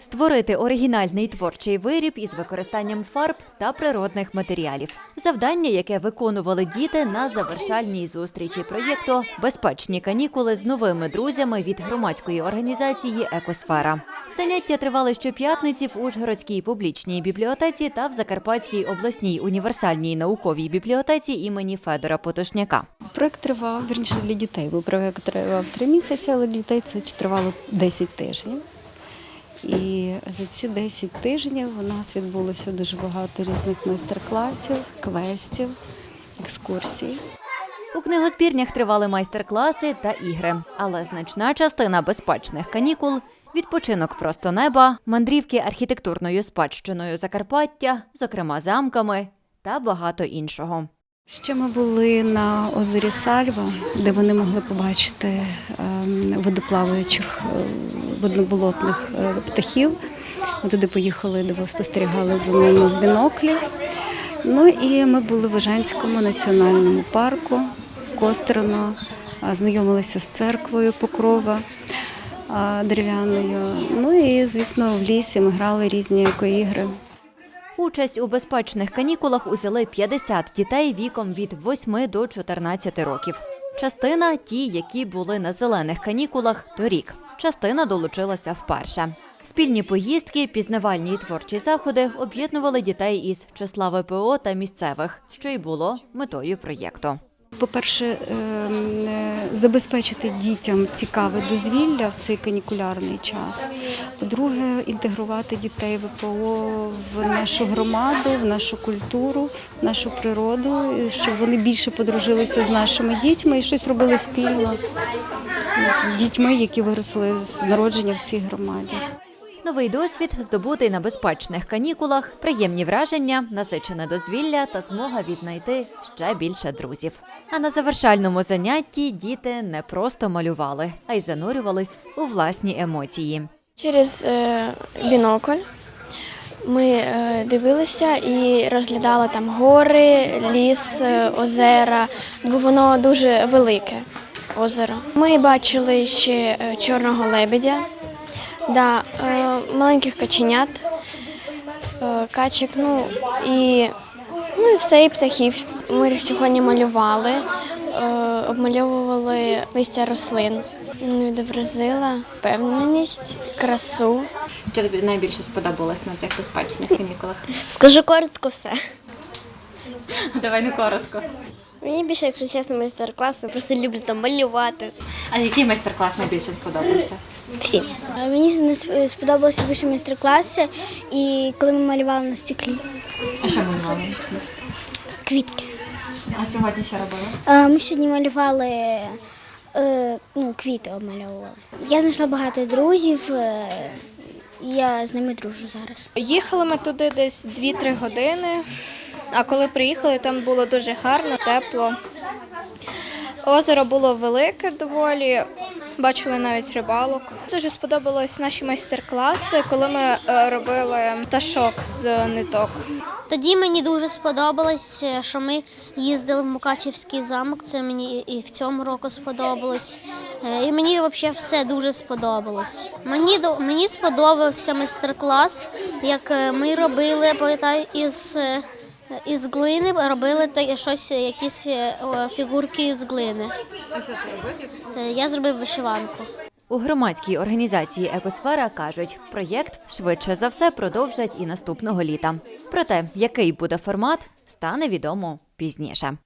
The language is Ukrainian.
Створити оригінальний творчий виріб із використанням фарб та природних матеріалів. Завдання, яке виконували діти на завершальній зустрічі проєкту Безпечні канікули з новими друзями від громадської організації Екосфера. Заняття тривали щоп'ятниці в Ужгородській публічній бібліотеці та в Закарпатській обласній універсальній науковій бібліотеці імені Федора Потошняка. Проект тривав вірніше для дітей. Бо проект тривав три місяці, але для дітей це тривало 10 тижнів. І за ці 10 тижнів у нас відбулося дуже багато різних майстер-класів, квестів, екскурсій. У книгозбірнях тривали майстер-класи та ігри, але значна частина безпечних канікул відпочинок просто неба, мандрівки архітектурною спадщиною Закарпаття, зокрема замками та багато іншого. Ще ми були на озері Сальва, де вони могли побачити ем, водоплаваючих е, водноболотних е, птахів. Ми туди поїхали, де спостерігали за ними в біноклі. Ну і ми були в Ожанському національному парку в Костерно, знайомилися з церквою Покрова дерев'яною. Ну і, звісно, в лісі ми грали різні екоігри. Участь у безпечних канікулах узяли 50 дітей віком від 8 до 14 років. Частина ті, які були на зелених канікулах торік. Частина долучилася вперше. Спільні поїздки, пізнавальні і творчі заходи об'єднували дітей із числа ВПО та місцевих, що й було метою проєкту. По-перше, ем, е, забезпечити дітям цікаве дозвілля в цей канікулярний час. По-друге, інтегрувати дітей ВПО в нашу громаду, в нашу культуру, в нашу природу, щоб вони більше подружилися з нашими дітьми і щось робили спільно з дітьми, які виросли з народження в цій громаді. Новий досвід здобутий на безпечних канікулах, приємні враження, насичене дозвілля та змога віднайти ще більше друзів. А на завершальному занятті діти не просто малювали, а й занурювались у власні емоції. Через е, бінокль ми е, дивилися і розглядали там гори, ліс, е, озера, бо воно дуже велике озеро. Ми бачили ще е, чорного лебедя, да, е, маленьких каченят, е, качок, ну і, ну і все, і птахів. Ми сьогодні малювали, е, обмальовували листя рослин. Ну, Відобразила впевненість, красу. Що тобі найбільше сподобалось на цих безпечних канікулах? Скажу коротко все. Давай не коротко. Мені більше, якщо чесно, майстер-класи, просто люблю там малювати. А який майстер-клас найбільше сподобався? Всі. Мені не сподобалося більше майстер-класи, і коли ми малювали на стеклі А що ми мали? квітки. А сьогодні що робили? Ми сьогодні малювали, е, ну, квіти обмальовували. Я знайшла багато друзів, е, я з ними дружу зараз. Їхали ми туди десь 2-3 години, а коли приїхали, там було дуже гарно, тепло. Озеро було велике доволі, бачили навіть рибалок. Дуже сподобались наші майстер-класи, коли ми е, робили пташок з ниток. Тоді мені дуже сподобалось, е, що ми їздили в Мукачівський замок. Це мені і в цьому року сподобалось. Е, І мені взагалі все дуже сподобалось. Мені мені сподобався майстер-клас, як ми робили, пам'ятаю, із, із глини робили та щось, якісь е, фігурки з глини. Робив? Я зробив вишиванку. У громадській організації Екосфера кажуть, проєкт швидше за все продовжать і наступного літа. Проте, який буде формат, стане відомо пізніше.